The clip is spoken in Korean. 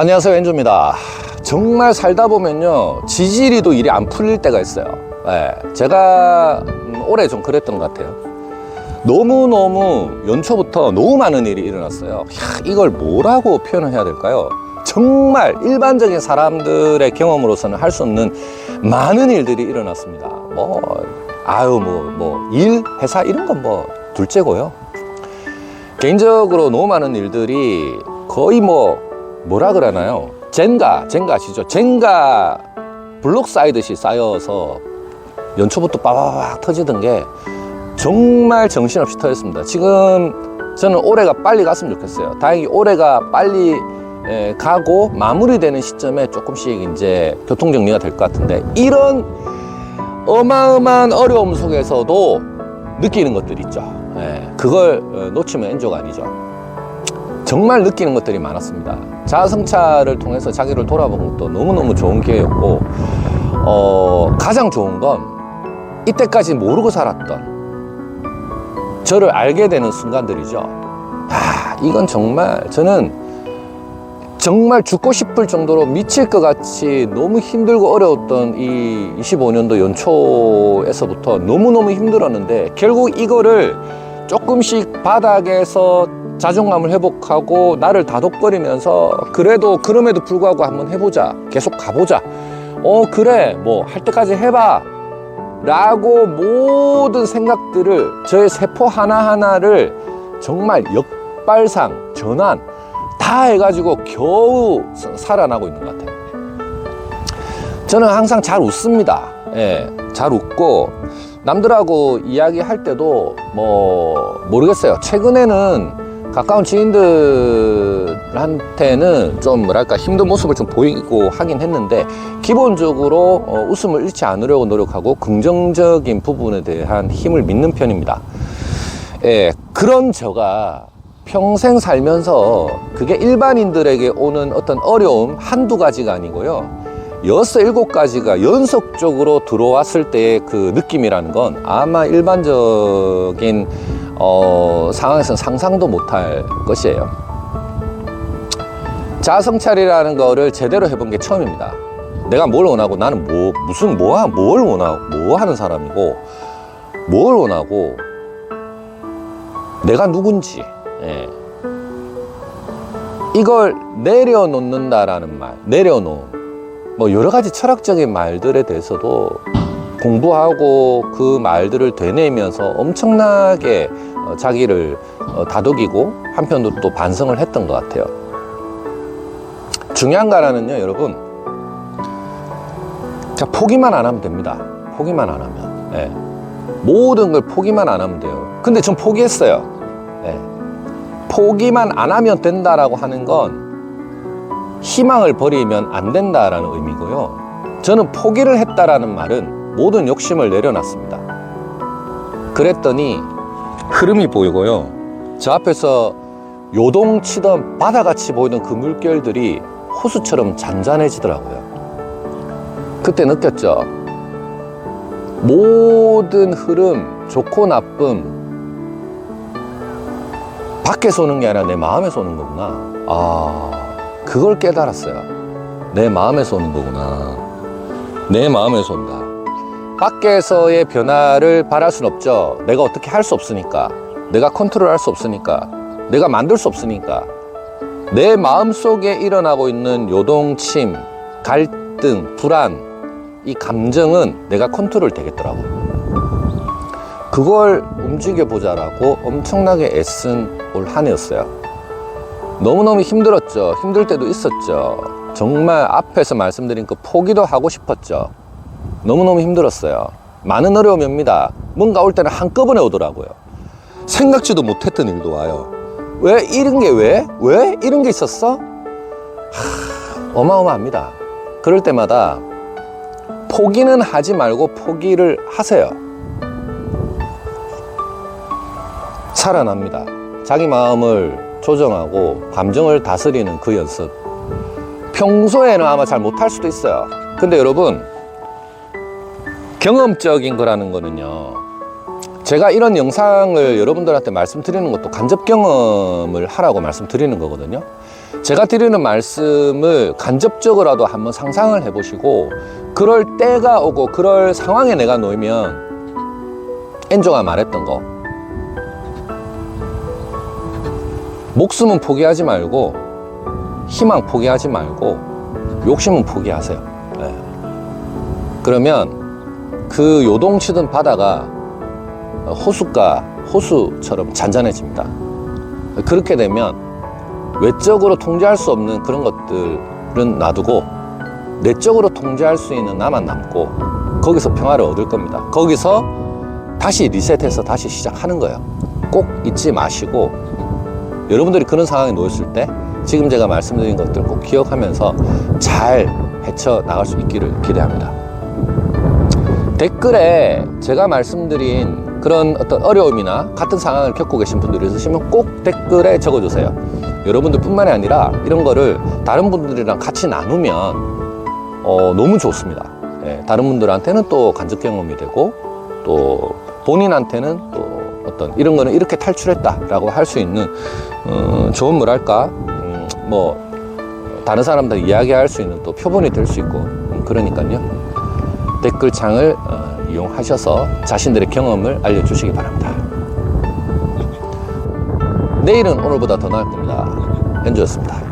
안녕하세요 엔조입니다. 정말 살다 보면요 지지리도 일이 안 풀릴 때가 있어요. 예, 제가 음, 올해 좀 그랬던 것 같아요. 너무너무 연초부터 너무 많은 일이 일어났어요. 야, 이걸 뭐라고 표현을 해야 될까요? 정말 일반적인 사람들의 경험으로서는 할 수 없는 많은 일들이 일어났습니다. 뭐 아유 뭐뭐일 회사 이런 건 뭐 둘째고요. 개인적으로 너무 많은 일들이 거의 뭐 뭐라 그러나요? 젠가, 젠가 아시죠? 젠가 블록 쌓이듯이 쌓여서 연초부터 빠바박 터지던 게 정말 정신없이 터졌습니다. 지금 저는 올해가 빨리 갔으면 좋겠어요. 다행히 올해가 빨리 에, 가고 마무리되는 시점에 조금씩 이제 교통 정리가 될 것 같은데 이런 어마어마한 어려움 속에서도 느끼는 것들 있죠. 예, 그걸 어, 놓치면 엔조가 아니죠. 정말 느끼는 것들이 많았습니다. 자아성찰을 통해서 자기를 돌아본 것도 너무너무 좋은 기회였고, 어, 가장 좋은 건 이때까지 모르고 살았던 저를 알게 되는 순간들이죠. 아, 이건 정말 저는 정말 죽고 싶을 정도로 미칠 것 같이 너무 힘들고 어려웠던 이 25년도 연초에서부터 너무너무 힘들었는데 결국 이거를 조금씩 바닥에서 자존감을 회복하고 나를 다독거리면서 그래도 그럼에도 불구하고 한번 해보자. 계속 가보자. 어 그래. 뭐 할 때까지 해봐. 라고 모든 생각들을 저의 세포 하나하나를 정말 역발상 전환 다 해가지고 겨우 사- 살아나고 있는 것 같아요. 저는 항상 잘 웃습니다. 예, 잘 웃고 남들하고 이야기할 때도 뭐 모르겠어요. 최근에는 가까운 지인들한테는 좀 뭐랄까 힘든 모습을 좀 보이고 하긴 했는데 기본적으로 어, 웃음을 잃지 않으려고 노력하고 긍정적인 부분에 대한 힘을 믿는 편입니다. 예, 그런 저가 평생 살면서 그게 일반인들에게 오는 어떤 어려움 한두 가지가 아니고요. 여섯 일곱 가지가 연속적으로 들어왔을 때의 그 느낌이라는 건 아마 일반적인 어, 상황에서는 상상도 못할 것이에요. 자성찰이라는 거를 제대로 해본 게 처음입니다. 내가 뭘 원하고 나는 뭐 무슨 뭐, 뭘 원하고 뭐 하는 사람이고 뭘 원하고 내가 누군지 예. 이걸 내려놓는다라는 말 내려놓음 뭐 여러 가지 철학적인 말들에 대해서도 공부하고 그 말들을 되뇌면서 엄청나게 어, 자기를 어, 다독이고 한편으로 또 반성을 했던 것 같아요. 중요한 거라는요, 여러분. 자, 포기만 안 하면 됩니다. 포기만 안 하면. 예. 모든 걸 포기만 안 하면 돼요. 근데 전 포기했어요. 예. 포기만 안 하면 된다라고 하는 건 희망을 버리면 안 된다라는 의미고요. 저는 포기를 했다라는 말은 모든 욕심을 내려놨습니다. 그랬더니 흐름이 보이고요. 저 앞에서 요동치던 바다같이 보이던 그 물결들이 호수처럼 잔잔해지더라고요. 그때 느꼈죠. 모든 흐름, 좋고 나쁨, 밖에서 오는 게 아니라 내 마음에서 오는 거구나. 아, 그걸 깨달았어요. 내 마음에서 오는 거구나. 내 마음에서 온다. 밖에서의 변화를 바랄 순 없죠. 내가 어떻게 할 수 없으니까. 내가 컨트롤 할 수 없으니까. 내가 만들 수 없으니까. 내 마음 속에 일어나고 있는 요동침, 갈등, 불안, 이 감정은 내가 컨트롤 되겠더라고요. 그걸 움직여보자라고 엄청나게 애쓴 올 한 해였어요. 너무너무 힘들었죠. 힘들 때도 있었죠. 정말 앞에서 말씀드린 그 포기도 하고 싶었죠. 너무너무 힘들었어요. 많은 어려움이 옵니다. 뭔가 올 때는 한꺼번에 오더라고요. 생각지도 못했던 일도 와요. 왜? 이런 게 왜? 왜? 이런 게 있었어? 하, 어마어마합니다. 그럴 때마다 포기는 하지 말고 포기를 하세요. 살아납니다. 자기 마음을 조정하고 감정을 다스리는 그 연습. 평소에는 아마 잘 못할 수도 있어요. 근데 여러분, 경험적인 거라는 거는요. 제가 이런 영상을 여러분들한테 말씀드리는 것도 간접 경험을 하라고 말씀드리는 거거든요. 제가 드리는 말씀을 간접적으로라도 한번 상상을 해보시고 그럴 때가 오고 그럴 상황에 내가 놓이면 엔조가 말했던 거 목숨은 포기하지 말고 희망 포기하지 말고 욕심은 포기하세요. 예. 그러면 그 요동치던 바다가 호숫가 호수처럼 잔잔해집니다. 그렇게 되면 외적으로 통제할 수 없는 그런 것들은 놔두고 내적으로 통제할 수 있는 나만 남고 거기서 평화를 얻을 겁니다. 거기서 다시 리셋해서 다시 시작하는 거예요. 꼭 잊지 마시고 여러분들이 그런 상황에 놓였을 때 지금 제가 말씀드린 것들 꼭 기억하면서 잘 헤쳐 나갈 수 있기를 기대합니다. 댓글에 제가 말씀드린 그런 어떤 어려움이나 같은 상황을 겪고 계신 분들이 있으시면 꼭 댓글에 적어주세요. 여러분들 뿐만이 아니라 이런 거를 다른 분들이랑 같이 나누면 어, 너무 좋습니다. 예, 다른 분들한테는 또 간접 경험이 되고 또 본인한테는 또 어떤 이런 거는 이렇게 탈출했다라고 할 수 있는 어, 좋은 뭐랄까 음, 뭐 다른 사람들 이야기할 수 있는 또 표본이 될 수 있고 음, 그러니까요 댓글창을 어, 이용하셔서 자신들의 경험을 알려주시기 바랍니다. 내일은 오늘보다 더 나을 겁니다. 현주였습니다.